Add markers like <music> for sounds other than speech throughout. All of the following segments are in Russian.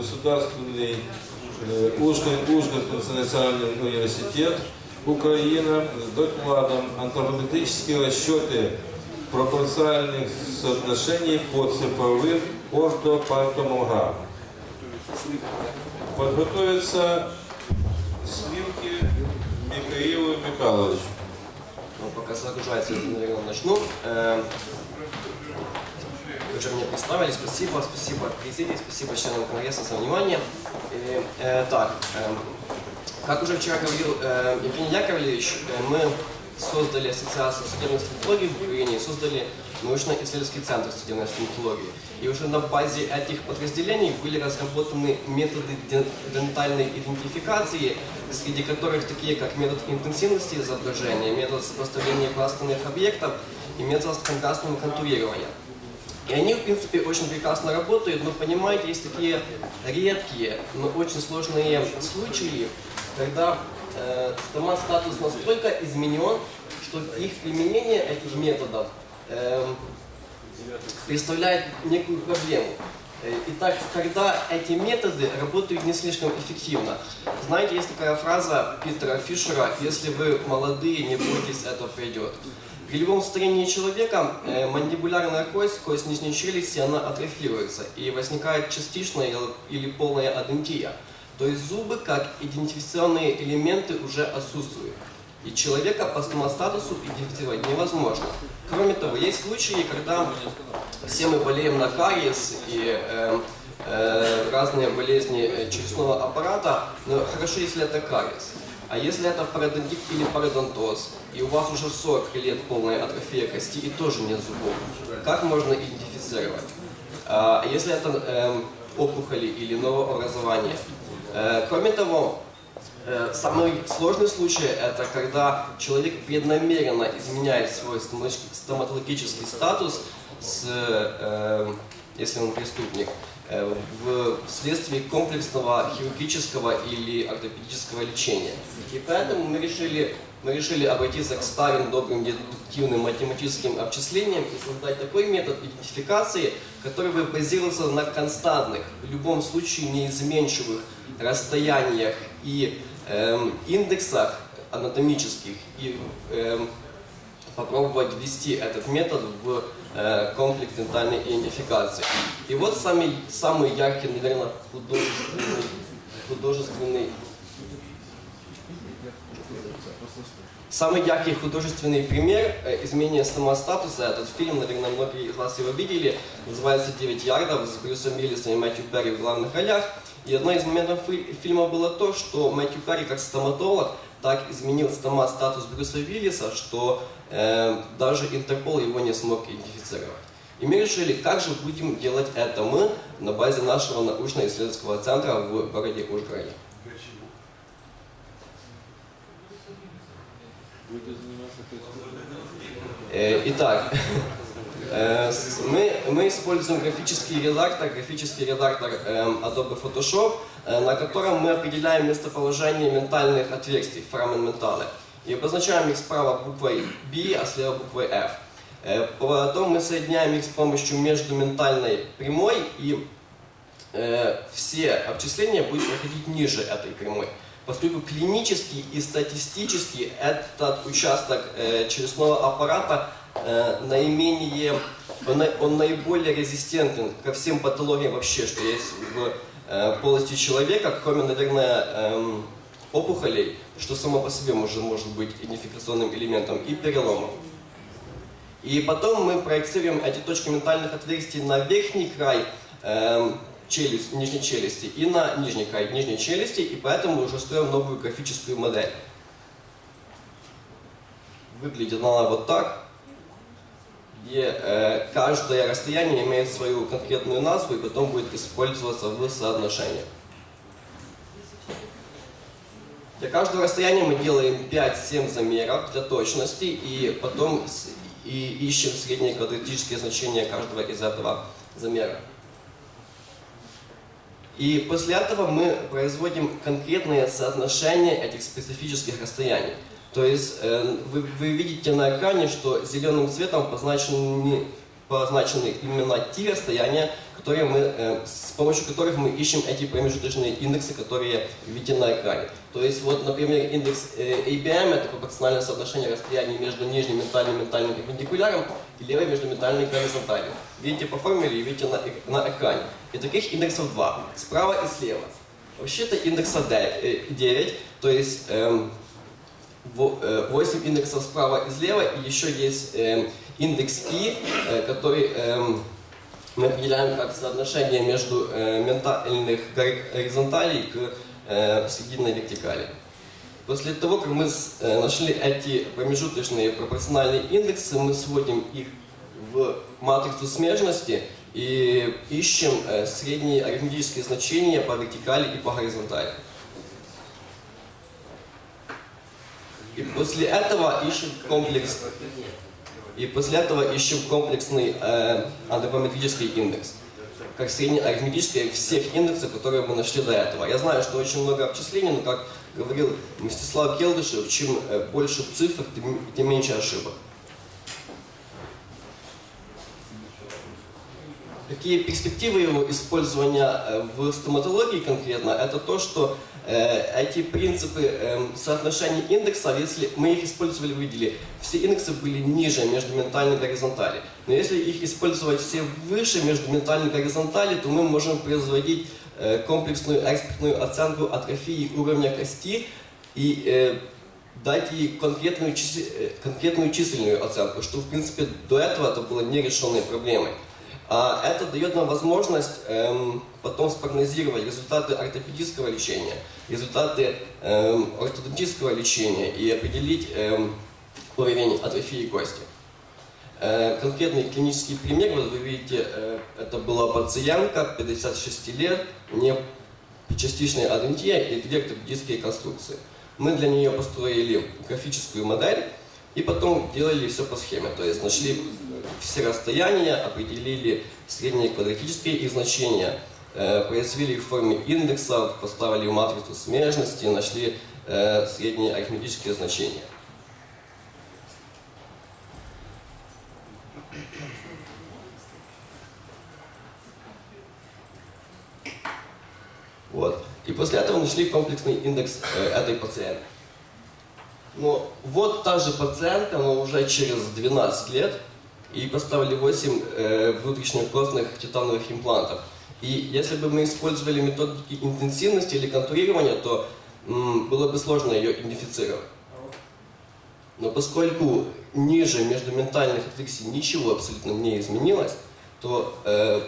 Государственный э, Ужгород- Ужгородский национальный университет, Украина, с докладом «Антропометрические расчеты пропорциональных соотношений по цифровым ортопантомографам». Подготовится Сливки Михаилу Михайловичу. Загружается, наверное, начну. Вы уже меня представили, спасибо, спасибо президии, спасибо членам Конгресса за внимание. Э, э, так, э, как уже вчера говорил э, Евгений Яковлевич, э, мы создали Ассоциацию судебной стоматологии в Украине, и создали научно-исследовательский центр судебной стоматологии. И уже на базе этих подразделений были разработаны методы ден- дентальной идентификации, среди которых такие как метод интенсивности изображения, метод сопоставления кластерных объектов и метод контрастного контурирования. И они, в принципе, очень прекрасно работают, но понимаете, есть такие редкие, но очень сложные случаи, когда э, стомат-статус настолько изменен, что их применение этих методов представляет некую проблему. Э, Итак, когда эти методы работают не слишком эффективно. Знаете, есть такая фраза Питера Фишера, если вы молодые, не бойтесь, это пройдет. При любом состоянии человека э, мандибулярная кость, кость нижней челюсти, она атрофируется и возникает частичная или полная адентия. То есть зубы как идентификационные элементы уже отсутствуют. И человека по стомостатусу идентифицировать невозможно. Кроме того, есть случаи, когда все мы болеем на кариес и э, э, разные болезни э, челюстного аппарата, но хорошо, если это кариес. А если это пародонтит или пародонтоз, и у вас уже 40 лет полная атрофия кости и тоже нет зубов, как можно идентифицировать? А если это эм, опухоли или новообразование? Э, кроме того, Э, Самый сложный случай это когда человек преднамеренно изменяет свой стоматологический- статус, с, э, если он преступник, э, вследствие комплексного хирургического или ортопедического лечения. И поэтому мы решили, мы решили обратиться к старым добрым дедуктивным математическим обчислениям и создать такой метод идентификации, который бы базировался на константных, в любом случае неизменчивых расстояниях и эм, индексах анатомических и эм, попробовать ввести этот метод в э, комплекс дентальной идентификации. И вот самый, самый яркий, наверное, художественный, художественный Самый яркий художественный пример э, изменения стомостатуса, этот фильм, наверное, многие из вас его видели, называется «Девять ярдов» с Брюсом Уиллисом и Мэтью Перри в главных ролях. И одно из моментов фи- фильма было то, что Мэтью Перри как стоматолог так изменил стомат-статус Брюса Уиллиса, что э, даже Интерпол его не смог идентифицировать. И мы решили, как же будем делать это мы на базе нашего научно-исследовательского центра в городе Ужгороде. Э, Итак, <laughs> мы, мы используем графический редактор, графический редактор эм, Adobe Photoshop, э, на котором мы определяем местоположение ментальных отверстий, ментале, и обозначаем их справа буквой B, а слева буквой F. Э, Потом мы соединяем их с помощью междументальной прямой, и э, все обчисления будут проходить ниже этой прямой. Поскольку клинически и статистически этот участок э, челюстного аппарата э, наименее, он, он наиболее резистентен ко всем патологиям вообще, что есть в э, полости человека, кроме, наверное, эм, опухолей, что само по себе может, может быть идентификационным элементом, и переломов. И потом мы проецируем эти точки ментальных отверстий на верхний край эм, челюсть, нижней челюсти и на нижний край нижней челюсти, и поэтому уже строим новую графическую модель. Выглядит она вот так, где э, каждое расстояние имеет свою конкретную назву и потом будет использоваться в соотношении. Для каждого расстояния мы делаем 5-7 замеров для точности и потом и ищем средние квадратические значения каждого из этого замера. И после этого мы производим конкретные соотношения этих специфических расстояний. То есть э, вы, вы видите на экране, что зеленым цветом позначены, обозначены именно те расстояния, которые мы, э, с помощью которых мы ищем эти промежуточные индексы, которые видите на экране. То есть вот, например, индекс э, ABM это пропорциональное соотношение расстояний между нижним ментальным ментальным перпендикуляром и левой между ментальной горизонталью. Видите по формуле и видите на, на экране. И таких индексов два, справа и слева. Вообще-то индекса 9, то есть эм, 8 индексов справа и слева, и еще есть эм, индекс I, э, который эм, мы определяем как соотношение между э, ментальных гори- горизонталей к э, срединной вертикали. После того, как мы э, нашли эти промежуточные пропорциональные индексы, мы сводим их в матрицу смежности и ищем э, средние арифметические значения по вертикали и по горизонтали. И после этого ищем комплекс. И после этого ищем комплексный э, антропометрический индекс. Как среднее арифметическое всех индексов, которые мы нашли до этого. Я знаю, что очень много обчислений, но как говорил Мстислав Келдышев, чем э, больше цифр, тем меньше ошибок. Какие перспективы его использования э, в стоматологии конкретно? Это то, что э, эти принципы эм, соотношения индексов, если мы их использовали, видели, все индексы были ниже между ментальной и горизонтали. Но если их использовать все выше между ментальной и горизонтали, то мы можем производить э, комплексную экспертную оценку атрофии уровня кости и э, дать ей конкретную, э, конкретную численную оценку, что в принципе до этого это было нерешенной проблемой. А это дает нам возможность эм, потом спрогнозировать результаты ортопедического лечения, результаты эм, ортодонтического лечения и определить эм, уровень атрофии кости. Э, конкретный клинический пример, вот вы видите, э, это была пациентка 56 лет, не частичная адентия и две ортопедические конструкции. Мы для нее построили графическую модель и потом делали все по схеме. То есть нашли все расстояния, определили средние квадратические их значения, э, произвели в форме индексов, поставили в матрицу смежности, нашли э, средние арифметические значения. Вот. И после этого нашли комплексный индекс э, этой пациентки. Но вот та же пациентка, но уже через 12 лет, и поставили 8 э, внутреннекостных титановых имплантов. И если бы мы использовали методики интенсивности или контурирования, то было бы сложно ее идентифицировать. Но поскольку ниже между ментальных отверстий ничего абсолютно не изменилось, то э,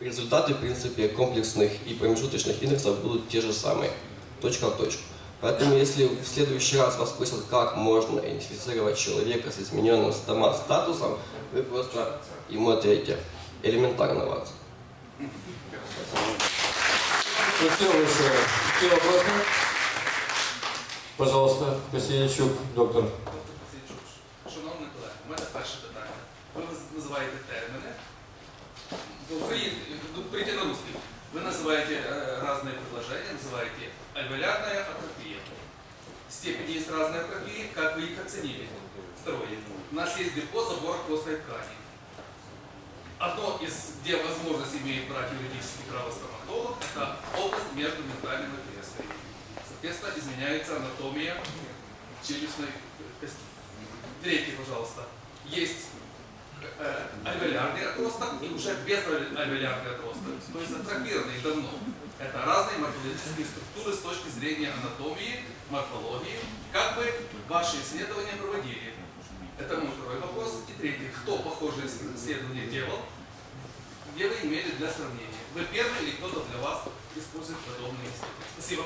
результаты, в принципе, комплексных и промежуточных индексов будут те же самые, точка в точку. Поэтому, если в следующий раз вас спросят, как можно идентифицировать человека с измененным статусом, вы просто ему ответите элементарно, Ватсон. Спасибо большое. Какие вопросы? Пожалуйста, Косинячук, доктор. Шановний колега, у мене перше питання. Ви наз- називаєте терміни. Украине, ну, перейти на русский. Вы называете э, разные предложения, называете альвеолярная атрофия. Степени есть разные атрофии, как вы их оценили? Второе. У нас есть депо забора костной ткани. Одно из, где возможность имеет брать юридический право стоматолог, это область между ментальным и. Соответственно, изменяется анатомия челюстной кости. Третий, пожалуйста. Есть альвеолярный отросток и уже без альвеолярный отросток. То есть атрофированный давно. Это разные морфологические структуры с точки зрения анатомии, морфологии. Как вы ваши исследования проводили? Это мой второй вопрос. И третий. Кто похожие исследования делал? Где вы имели для сравнения? Вы первый или кто-то для вас использует подобные исследования? Спасибо.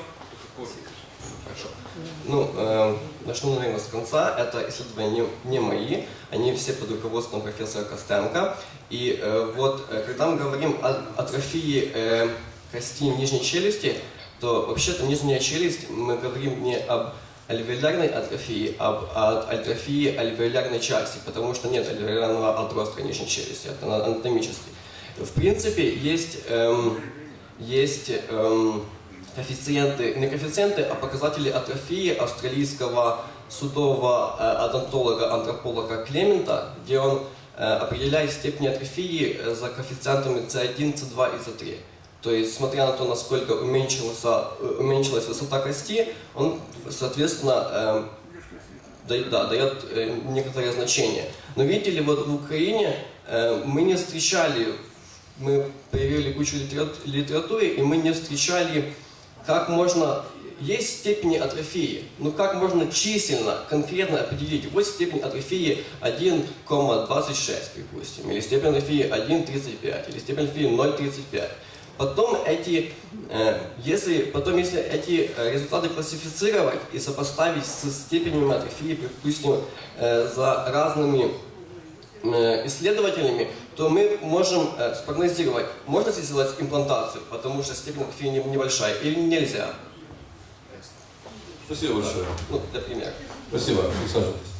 Ну, э, начну, наверное, с конца. Это исследования не, не мои, они все под руководством профессора Костенко. И э, вот, э, когда мы говорим о атрофии э, кости нижней челюсти, то вообще-то нижняя челюсть, мы говорим не об альвеолярной атрофии, а об а- атрофии альвеолярной части, потому что нет альвеолярного отростка нижней челюсти, это на- анатомически. В принципе, есть, эм, есть эм, коэффициенты, не коэффициенты, а показатели атрофии австралийского судового э, одонтолога, антрополога Клемента, где он э, определяет степень атрофии э, за коэффициентами C1, C2 и C3. То есть, смотря на то, насколько уменьшился, э, уменьшилась высота кости, он, соответственно, эм, дает, да, дает э, некоторое значение. Но видите ли, вот в Украине э, мы не встречали, мы проверили кучу литера- литературы, и мы не встречали, как можно, есть степени атрофии, но как можно численно, конкретно определить, вот степень атрофии 1,26, припустим, или степень атрофии 1,35, или степень атрофии 0,35. Потом эти, э, если, потом если эти э, результаты классифицировать и сопоставить с степенями атрофии, допустим, э, за разными исследователями, то мы можем э, спрогнозировать, можно ли сделать имплантацию, потому что степень не- небольшая, или нельзя. Спасибо большое. Ну, для примера. Спасибо. Присаживайтесь.